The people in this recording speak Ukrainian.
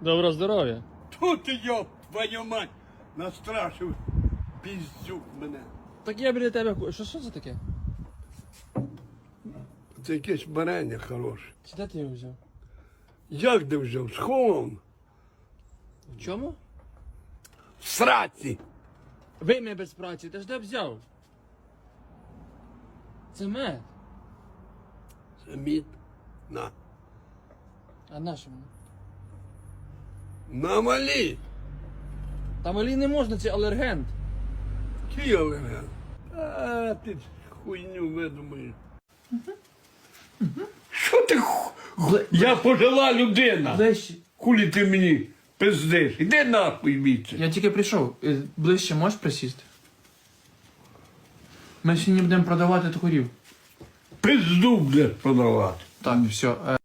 Доброго здоров'я. Тут йоп, твою мать, настрашив піздюк мене. Так я біля тебе. Що, що це таке? Це якесь варення хороше. Чи де ти його взяв? Як де взяв? Сховав? В чому? В сраці. Вийми без праці, ти ж де взяв? Це мед. Це мід. На. А на мені? Намалі. Там не можна, це алергент. Кілера. А ти хуйню видумаєш. Що ти ху... Я пожила людина. Ближче. Хулі ти мені пиздиш. Іди нахуй віце. Я тільки прийшов. Е, Ближче можеш присісти? Ми сьогодні будемо продавати тхорів. Пизду будеш продавати. Так, все. Е,